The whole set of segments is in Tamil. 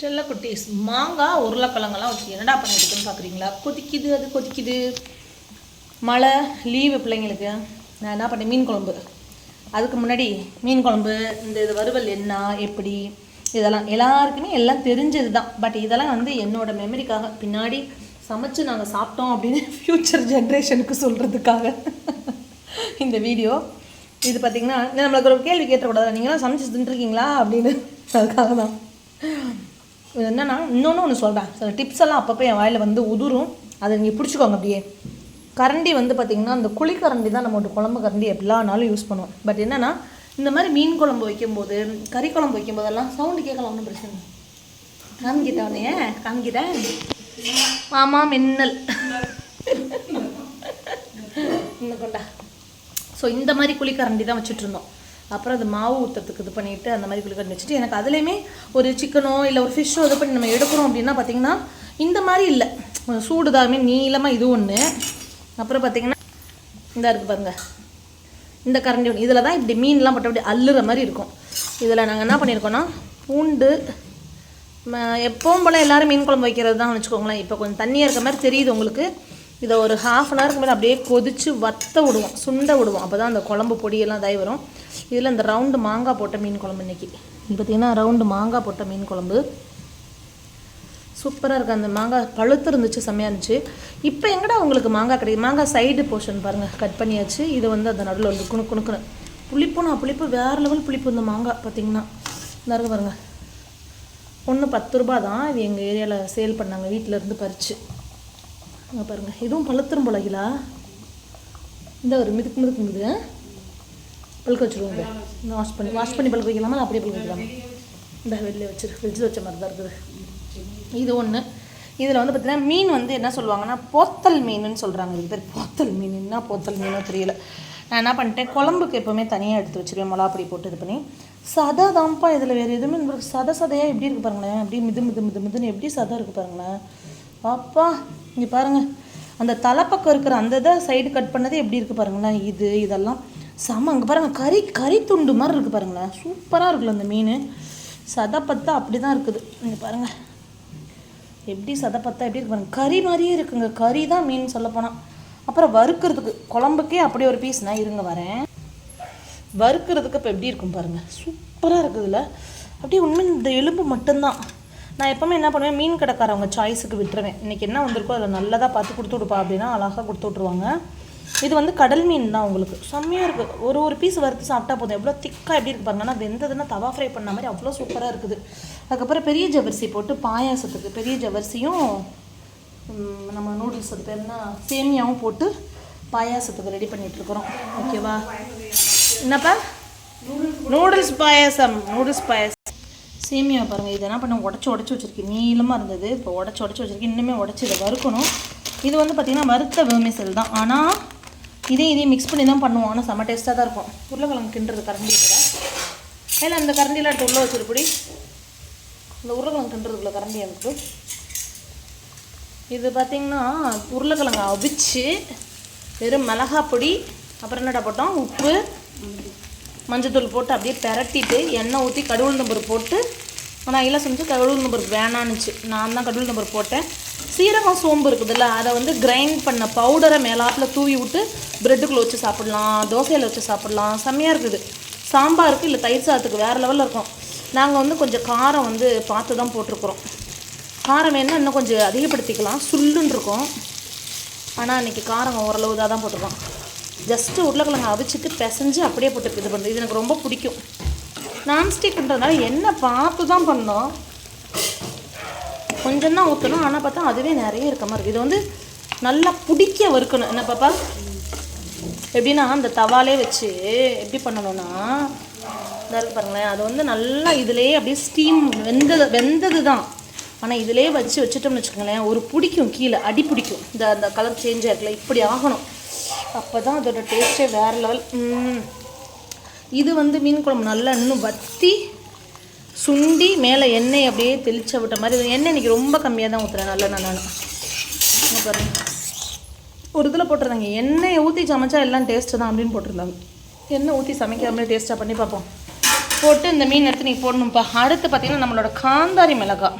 செல்ல குட்டீஸ் மாங்காய் உருளைக்கிழங்கெல்லாம் வச்சு என்னடா பண்ணிட்டுருக்குன்னு பார்க்குறீங்களா கொதிக்குது அது கொதிக்குது. மழை லீவு பிள்ளைங்களுக்கு. நான் என்ன பண்ணேன்? மீன் குழம்பு. அதுக்கு முன்னாடி மீன் குழம்பு இந்த இது வறுவல் என்ன எப்படி இதெல்லாம் எல்லாருக்குமே எல்லாம் தெரிஞ்சது தான். பட் இதெல்லாம் வந்து என்னோடய மெமரிக்காக பின்னாடி சமைச்சு நாங்கள் சாப்பிட்டோம் அப்படின்னு ஃப்யூச்சர் ஜென்ரேஷனுக்கு சொல்கிறதுக்காக இந்த வீடியோ இது பார்த்திங்கன்னா நம்மளுக்கு ஒரு கேள்வி கேட்டக்கூடாது? நீங்களாம் சமைச்சு தின்ட்டுருக்கீங்களா அப்படின்னு. அதுக்காக தான் என்னென்னா இன்னொன்று ஒன்று சொல்கிறேன் சில டிப்ஸ் எல்லாம் அப்பப்போ என் வாயில் வந்து உதுரும். அதை நீங்கள் பிடிச்சிக்கோங்க அப்படியே. கரண்டி வந்து பார்த்திங்கன்னா அந்த குழிக்கரண்டி தான் நம்ம குழம்பு கரண்டி எல்லானாலும் யூஸ் பண்ணுவோம். பட் என்னென்னா இந்த மாதிரி மீன் குழம்பு வைக்கும்போது கறி குழம்பு வைக்கும்போதெல்லாம் சவுண்டு கேட்கலாம் ஒன்றும் பிரச்சனை இல்லை. காமிக்கிட்டேன் உன்னைய காமிக்கிட்டேன் மாமா மின்னல். இன்னும் கொண்டா. ஸோ இந்த மாதிரி குழிக்கரண்டி தான் வச்சுட்டு இருந்தோம். அப்புறம் அது மாவு ஊற்றுறதுக்கு இது பண்ணிட்டு அந்த மாதிரி குழிக்கரண்டி வச்சுட்டு எனக்கு அதுலேயுமே ஒரு சிக்கனோ இல்லை ஒரு ஃபிஷ்ஷோ இது பண்ணி நம்ம எடுக்கிறோம் அப்படின்னா பார்த்தீங்கன்னா இந்த மாதிரி இல்லை. சூடு தாமே நீளமாக இது ஒன்று அப்புறம் பார்த்தீங்கன்னா இந்த இருக்குது பாருங்க. இந்த கரண்டி ஒன்று இதில் தான் இப்படி மீன்லாம் போட்டு அப்படி அள்ளுற மாதிரி இருக்கும். இதில் நாங்கள் என்ன பண்ணியிருக்கோன்னா பூண்டு எப்பவும் போல் எல்லாரும் மீன் குழம்பு வைக்கிறது தான் வச்சுக்கோங்களேன். இப்போ கொஞ்சம் தண்ணியாக இருக்க மாதிரி தெரியுது உங்களுக்கு. இதை ஒரு ஹாஃப் அன் ஹவருக்கு மேலே அப்படியே கொதித்து வத்த விடுவோம் சுண்ட விடுவோம். அப்போ தான் அந்த குழம்பு பொடியெல்லாம் இதாகி வரும். இதில் இந்த ரவுண்டு மாங்காய் போட்ட மீன் குழம்பு இன்னைக்கு. பார்த்தீங்கன்னா ரவுண்டு மாங்காய் போட்ட மீன் குழம்பு. சூப்பராக இருக்குது அந்த மாங்காய் பழுத்து இருந்துச்சு செம்மையாக இருந்துச்சு. இப்போ எங்கடா உங்களுக்கு மாங்காய் கிடைக்கும் மாங்காய் சைடு போர்ஷன் பாருங்கள் கட் பண்ணியாச்சு. இது வந்து அந்த நடுவில் வந்து குணு குணுக்குன்னு. புளிப்பு நான் புளிப்பு வேறு லெவல் புளிப்பு இந்த மாங்காய் பார்த்தீங்கன்னா இந்த இருக்கு ஒன்று பத்து ரூபா தான். இது எங்கள் ஏரியாவில் சேல் பண்ணாங்க. வீட்டில் இருந்து அங்கே பாருங்கள் இதுவும் பழுத்துரும் போலகிலா. இந்த ஒரு மிதுக்கு மிதுக்கு மிது பழுக்க வச்சுருவோங்க இந்த. வாஷ் பண்ணி வாஷ் பண்ணி பழுக்க வைக்கலாமா? அப்படியே பழுக்க வைக்கலாமா? இந்த வெளியில் வச்சுரு. ஃப்ரிட்ஜில் வச்ச மாதிரி தான் இருக்குது. இது ஒன்று இதில் வந்து பார்த்திங்கன்னா மீன் வந்து என்ன சொல்லுவாங்கன்னா போத்தல் மீனுன்னு சொல்கிறாங்க இது பேர் போத்தல் மீன். என்ன போத்தல் மீனோ தெரியல. நான் என்ன பண்ணிட்டேன் குழம்புக்கு எப்போவுமே தனியாக எடுத்து வச்சிருவேன். மிளகாப்பொடி போட்டு இது பண்ணி. சதை தான்ப்பா இதில் வேறு எதுவுமே உங்களுக்கு சதை சதையாக எப்படி இருக்குது பாருங்களேன். அப்படியே மிது மிது மிது மிதுன்னு எப்படி சதை இருக்குது பாருங்களேன். பாப்பா இங்கே பாருங்கள் அந்த தலைப்பக்கம் இருக்கிற அந்த இதை சைடு கட் பண்ணது எப்படி இருக்குது பாருங்களேன். இது இதெல்லாம் செம அங்கே பாருங்கள் கறி கறி துண்டு மாதிரி இருக்குது பாருங்களேன். சூப்பராக இருக்குல்ல அந்த மீன். சதப்பத்தா அப்படி தான் இருக்குது. இங்கே பாருங்கள் எப்படி சதப்பத்தா எப்படி இருக்கு பாருங்க. கறி மாதிரியே இருக்குங்க. கறி தான் மீன் சொல்லப்போனால் அப்புறம் வறுக்கிறதுக்கு குழம்புக்கே அப்படியே ஒரு பீஸ் நான் இருங்க வரேன். வறுக்கிறதுக்கு இப்போ எப்படி இருக்கும் பாருங்க. சூப்பராக இருக்குதுல்ல அப்படியே உண்மை இந்த எலும்பு மட்டும்தான். நான் எப்போவுமே என்ன பண்ணுவேன் மீன் கடைக்காரவங்க சாய்ஸுக்கு விட்டுருவேன். இன்றைக்கி என்ன வந்திருக்கோ அதில் நல்லதாக பார்த்து கொடுத்து விடுப்பா அப்படின்னா அழகாக கொடுத்து விட்ருவாங்க இது வந்து கடல் மீன் தான் உங்களுக்கு. செம்மையாக இருக்குது ஒரு ஒரு பீஸ் வறுத்து சாப்பிட்டா போதும். எவ்வளோ திக்காக எப்படி இருக்கு பாருங்கன்னா வெந்ததுன்னா தவா ஃப்ரை பண்ண மாதிரி அவ்வளோ சூப்பராக இருக்குது. அதுக்கப்புறம் பெரிய ஜவரிசி போட்டு பாயாசத்துக்கு பெரிய ஜவரிசியும் நம்ம நூடுல்ஸ் அது பேர் என்ன? சேமியாவும் போட்டு பாயாசத்துக்கு ரெடி பண்ணிகிட்ருக்குறோம் ஓகேவா என்னப்பா? நூடுல்ஸ் பாயாசம். நூடுல்ஸ் பாயாசம். சேமியா பாருங்கள் இது என்ன பண்ண உடச்சி உடச்சி வச்சுருக்கேன் நீளமாக இருந்தது. இப்போ உடச்சி உடச்சி வச்சுருக்கேன் இன்னுமே உடச்சி இதை வறுக்கணும். இது வந்து பார்த்திங்கன்னா வறுத்த வேமிசல் தான். ஆனால் இதையும் இதையும் மிக்ஸ் பண்ணி தான் பண்ணுவோம். ஆனால் செம்ம டேஸ்ட்டாக தான் இருக்கும். உருளைக்கிழங்கு கிண்டுறது கரண்டி விட இல்லை அந்த கரண்டியில் எடுத்து உள்ளே வச்சுருப்படி இந்த உருளைக்கிழங்கு கிண்டுறதுக்குள்ள கரண்டி எனக்கு இது பார்த்திங்கன்னா உருளைக்கிழங்கு அவிச்சு வெறும் மிளகாப்பொடி அப்புறம் என்னடா போட்டோம்? உப்பு மஞ்சத்தூள் போட்டு அப்படியே பிரட்டிட்டு எண்ணெய் ஊற்றி கடவுள் நம்பர் போட்டு நான் இல்லை செஞ்சு கடவுள் நம்பர் வேணான்னுச்சு. நான் தான் கடவுள் நம்பர் போட்டேன். சீரகம் சோம்பு இருக்குதுல்ல அதை வந்து கிரைண்ட் பண்ண பவுடரை மேலாப்பில் தூவி விட்டு ப்ரெட்டுக்குள்ளே வச்சு சாப்பிட்லாம் தோசையில் வச்சு சாப்பிட்லாம். செம்மையாக இருக்குது. சாம்பாருக்கு இல்லை தயிர் சாதத்துக்கு வேறு லெவலில் இருக்கும். நாங்கள் வந்து கொஞ்சம் காரம் வந்து பார்த்து தான் போட்டிருக்குறோம். காரம் வேணால் இன்னும் கொஞ்சம் அதிகப்படுத்திக்கலாம். சுல்லுன்னு இருக்கும். ஆனால் இன்னைக்கு காரம் ஓரளவு தான் போட்டிருக்கோம். ஜஸ்ட்டு உருளைக்கிழங்கு அவிச்சிட்டு பிசைஞ்சு அப்படியே போட்டு இது பண்ணுறது. இது எனக்கு ரொம்ப பிடிக்கும். நான்ஸ்டிக்ன்றதுனால என்ன பார்த்து தான் பண்ணோம். கொஞ்சம் தான் ஊற்றணும். ஆனால் பார்த்தா அதுவே நிறைய இருக்க மாதிரி இருக்குது இது வந்து நல்லா பிடிக்க வறுக்கணும். என்ன பாப்பா? எப்படின்னா அந்த தவாலே வச்சு எப்படி பண்ணணும்னா இதா இருக்கு பாருங்களேன். அது வந்து நல்லா இதிலே அப்படியே ஸ்டீம் வெந்தது வெந்தது தான். ஆனால் இதிலே வச்சு வச்சுட்டோம்னு வச்சுக்கோங்களேன் ஒரு பிடிக்கும் கீழே. அடி பிடிக்கும். இந்த அந்த கலர் சேஞ்ச் ஆகல. இப்படி ஆகணும். அப்போ தான் அதோட டேஸ்ட்டே வேறு லெவல் இது வந்து மீன் குழம்பு நல்லா இன்னும் வத்தி சுண்டி மேலே எண்ணெய் அப்படியே தெளிச்ச விட்ட மாதிரி எண்ணெய் இன்றைக்கி ரொம்ப கம்மியாக தான் ஊற்றுறேன் நல்லா நான் நான் பாருங்க. ஒரு இதில் போட்டிருந்தாங்க எண்ணெயை ஊற்றி சமைச்சா எல்லாம் டேஸ்ட்டு தான் அப்படின்னு போட்டிருந்தாங்க. எண்ணெய் ஊற்றி சமைக்காமலே டேஸ்ட்டாக பண்ணி பார்ப்போம். போட்டு இந்த மீன் எடுத்து நீங்கள் போடணும்ப்பா அடுத்து பார்த்திங்கன்னா நம்மளோட காந்தாரி மிளகாய்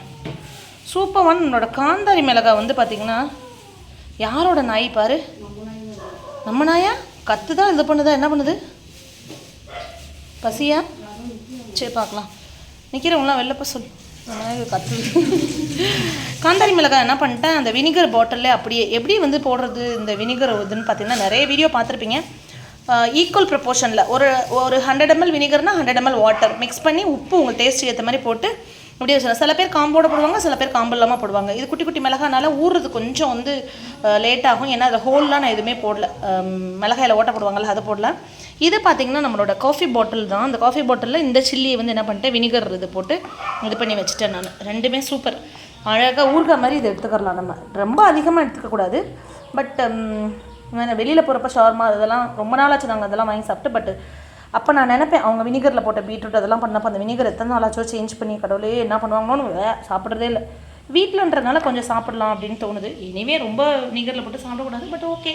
சூப்பர் ஒன் நம்மளோட காந்தாரி மிளகா வந்து பார்த்திங்கன்னா யாரோட நாய் பாரு? நம்ம நாயா? கத்து தான் இது பண்ணுதா? என்ன பண்ணுது? பசியா? சரி பார்க்கலாம். நிற்கிறவங்களாம் வெளில போய் சொல்லு. கத்து காந்தாரி மிளகாய் என்ன பண்ணிட்டேன்? அந்த வினிகர் பாட்டிலே அப்படியே எப்படி வந்து போடுறது இந்த வினிகர் இதுன்னு பார்த்தீங்கன்னா நிறைய வீடியோ பார்த்துருப்பீங்க. ஈக்குவல் ப்ரப்போர்ஷனில் ஒரு ஒரு ஹண்ட்ரட் எம்எல் வினிகர்னா ஹண்ட்ரட் எம்எல் வாட்டர் மிக்ஸ் பண்ணி உப்பு உங்கள் டேஸ்ட்டுக்கு ஏற்ற மாதிரி போட்டு அப்படியே வச்சிடலாம் சில பேர் காம்போட போடுவாங்க சில பேர் காம்பு இல்லாமல் போடுவாங்க. இது குட்டி குட்டி மிளகானால ஊறுறது கொஞ்சம் வந்து லேட் ஆகும். ஏன்னா அதை ஹோல்லாம் நான் எதுவுமே போடல. மிளகாயில் ஓட்ட போடுவாங்கள்ல அதை போடல. இது பார்த்திங்கன்னா நம்மளோட காஃபி பாட்டில் தான். அந்த காஃபி பாட்டிலில் இந்த சில்லியை வந்து என்ன பண்ணிட்டேன் வினிகர் இது போட்டு இது பண்ணி வச்சுட்டேன் நான். ரெண்டுமே சூப்பர் அழகாக ஊறுகாய் மாதிரி இதை எடுத்துக்கலாம் நம்ம. ரொம்ப அதிகமாக எடுத்துக்கக்கூடாது பட் வெளியில் போகிறப்ப ஷவர்மா இதெல்லாம் ரொம்ப நாளாச்சு நாங்கள் அதெல்லாம் வாங்கி சாப்பிட்டு பட் அப்போ நான் நினைப்பேன் அவங்க வினிகரில் போட்ட பீட்ரூட் அதெல்லாம் பண்ணப்போ அந்த வினிகர் எத்தனை நாளாச்சோ சேஞ்ச் பண்ணி கடவுளே என்ன பண்ணுவாங்களோன்னு சாப்பிட்றதே இல்லை. வீட்டிலன்றதுனால கொஞ்சம் சாப்பிடலாம் அப்படின்னு தோணுது. இனிமே ரொம்ப வினிகரில் போட்டு சாப்பிடக்கூடாது பட் ஓகே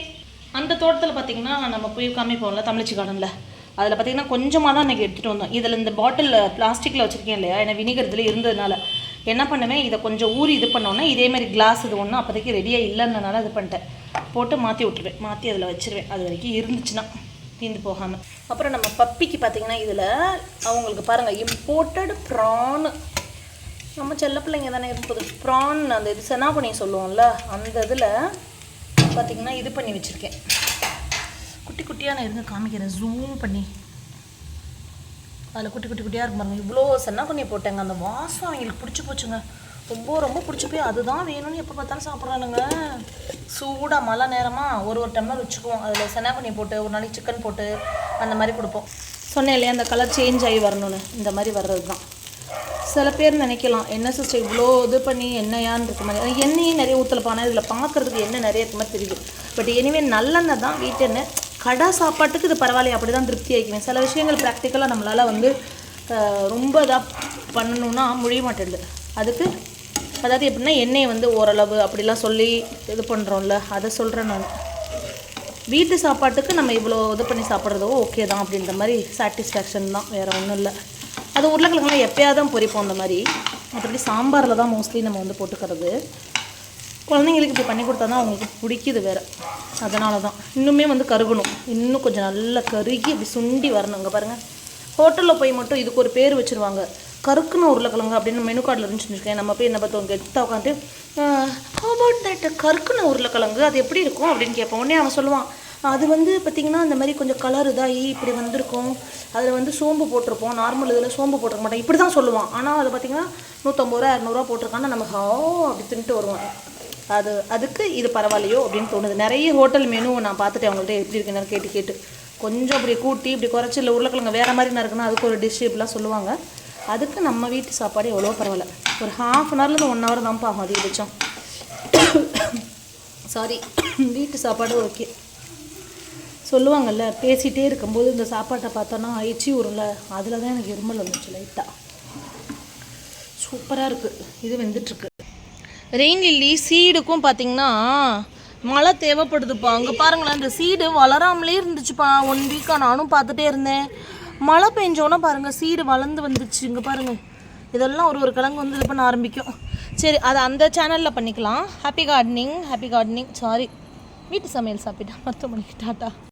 அந்த தோட்டத்தில் பார்த்தீங்கன்னா நம்ம போய் காமிப்போம்ல தமிழ்ச்சி கார்டனில் அதில் பார்த்தீங்கன்னா கொஞ்சமாக தான் இன்றைக்கி எடுத்துகிட்டு வந்தோம். இதில் இந்த பாட்டில் பிளாஸ்டிக்கில் வச்சுருக்கேன் இல்லையா? ஏன்னா வினிகர் இதில் இருந்ததுனால. என்ன பண்ணுவேன் இதை கொஞ்சம் ஊறி இது பண்ணோன்னே இதே மாதிரி கிளாஸ் இது ஒன்றும் அப்போதைக்கு ரெடியாக இல்லைன்னனால இது பண்ணிட்டேன். போட்டு மாற்றி விட்டுருவேன். மாற்றி அதில் வச்சிருவேன். அது வரைக்கும் இருந்துச்சுன்னா தீந்து போகாமல் அப்புறம் நம்ம பப்பிக்கு பார்த்தீங்கன்னா இதில் அவங்களுக்கு பாருங்கள் இம்போர்ட்டட் ப்ரான் நம்ம செல்ல பிள்ளைங்க தானே இருப்பது ப்ரான் அந்த இது செனாபனி சொல்லுவோம்ல அந்த இதில் பார்த்தீங்கன்னா இது பண்ணி வச்சுருக்கேன். குட்டி குட்டியாக நான் இருங்க காமிக்கிறேன். ஜூம் பண்ணி. அதில் குட்டி குட்டி குட்டியாக இருக்கும் பாருங்க. இவ்வளோ சென்னாக்குண்ணி போட்டேங்க. அந்த வாசம் அவங்களுக்கு பிடிச்சி போச்சுங்க. ரொம்ப ரொம்ப பிடிச்சி போய் அதுதான் வேணும்னு எப்போ பார்த்தாலும் சாப்பிட்றானுங்க. சூடாக மழை நேரமாக ஒரு ஒரு டம்ளர் வச்சுக்குவோம். அதில் சென்னாக்குண்ணி போட்டு ஒரு நாளைக்கு சிக்கன் போட்டு அந்த மாதிரி கொடுப்போம். சொன்னேன் இல்லையா அந்த கலர் சேஞ்ச் ஆகி வரணும்னு. இந்த மாதிரி வர்றது தான் சில பேர் நினைக்கலாம் என்ன சிஸ்டர் இவ்வளோ இது பண்ணி என்னையான்னு இருக்க மாதிரி. எண்ணெயும் நிறைய ஊற்றலப்பானா இதில் பார்க்குறதுக்கு என்ன நிறைய இருக்க மாதிரி தெரியுது. பட் எனிவே நல்லெண்ணெய் தான் வீட்டெண்ணெய் கடை சாப்பாட்டுக்கு இது பரவாயில்ல அப்படி தான் திருப்தி ஆகிக்குவேன் சில விஷயங்கள் ப்ராக்டிக்கலாக நம்மளால் வந்து ரொம்ப இதாக பண்ணணுன்னா முடிய மாட்டேங்குது அதுக்கு அதாவது எப்படின்னா எண்ணெயை வந்து ஓரளவு அப்படிலாம் சொல்லி இது பண்ணுறோம்ல அதை சொல்கிறேன் நான். வீட்டு சாப்பாட்டுக்கு நம்ம இவ்வளோ இது பண்ணி சாப்பிட்றதோ ஓகே தான் அப்படின்ற மாதிரி சாட்டிஸ்ஃபேக்ஷன் தான் வேறு ஒன்றும் இல்லை. அது உருளைக்கிழங்குலாம் எப்போயா தான் பொரிப்போம் அந்த மாதிரி. மற்றபடி சாம்பாரில் தான் மோஸ்ட்லி நம்ம வந்து போட்டுக்கிறது. குழந்தைங்களுக்கு இப்படி பண்ணி கொடுத்தா தான் அவங்களுக்கு பிடிக்குது வேறு. அதனால தான். இன்னுமே வந்து கருகணும். இன்னும் கொஞ்சம் நல்லா கருகி அப்படி சுண்டி வரணும் இங்கே பாருங்கள் ஹோட்டலில் போய் மட்டும் இதுக்கு ஒரு பேர் வச்சுருவாங்க. கருக்குன உருளைக்கிழங்கு அப்படின்னு மெனு கார்டில் இருந்துச்சுன்னு வச்சுக்கோங்க நம்ம போய் என்ன பார்த்தோம்? கெத்தாக உட்காந்து அபவுட் தட் கருக்குன்னு உருளைக்கிழங்கு? அது எப்படி இருக்கும்? அப்படின்னு கேட்போம். உடனே அவன் சொல்லுவான் அது வந்து பார்த்திங்கன்னா இந்த மாதிரி கொஞ்சம் கலர் இதாகி இப்படி வந்திருக்கும். அதில் வந்து சோம்பு போட்டிருப்போம். நார்மல் இதில் சோம்பு போட்டிருக்க மாட்டோம் இப்படி தான் சொல்லுவான். ஆனால் அது பார்த்திங்கன்னா நூற்றம்பது ரூபா இரநூறுவா போட்டிருக்கான்னா நம்ம ஹோ அப்படி தின்ட்டு வருவோம். அது அதுக்கு இது பரவாயில்லையோ அப்படின்னு தோணுது. நிறைய ஹோட்டல் மெனு நான் பார்த்துட்டேன். அவங்கள்ட்ட எப்படி இருக்குன்னு கேட்டு கேட்டு. கொஞ்சம் இப்படி கூட்டி இப்படி குறைச்சி இல்லை உருளைக்கிழங்கு வேறு மாதிரி இருக்குன்னா அதுக்கு ஒரு டிஷ் இப்படிலாம் சொல்லுவாங்க. அதுக்கு நம்ம வீட்டு சாப்பாடு எவ்வளோ பரவாயில்ல. ஒரு ஹாஃப் அன் ஹவர்லேருந்து ஒன் ஹவர் தான் ஆகும் அதிகபட்சம். சாரி வீட்டு சாப்பாடு ஓகே சொல்லுவாங்கல்ல பேசிகிட்டே இருக்கும்போது இந்த சாப்பாட்டை பார்த்தோன்னா எச்சி ஊரும்ல அதில் தான் எனக்கு இருமல் வந்துச்சு லைட்டாக சூப்பராக இருக்குது இது வெந்துட்டுருக்கு. ரெயின் லில்லி சீடுக்கும் பார்த்தீங்கன்னா மழை தேவைப்படுதுப்பா. அங்கே பாருங்களேன் இந்த சீடு வளராமலே இருந்துச்சுப்பா. ஒன் வீக்காக நானும் பார்த்துட்டே இருந்தேன். மழை பெஞ்சோன்னா பாருங்கள் சீடு வளர்ந்து வந்துச்சு இங்கே பாருங்கள் இதெல்லாம் ஒரு ஒரு கிழங்கு வந்து இது பண்ண ஆரம்பிக்கும். சரி அதை அந்த சேனலில் பண்ணிக்கலாம். Happy gardening happy gardening sorry வீட்டு சமையல் சாப்பிட்டா மருத்துவமனைக்கு டாட்டா.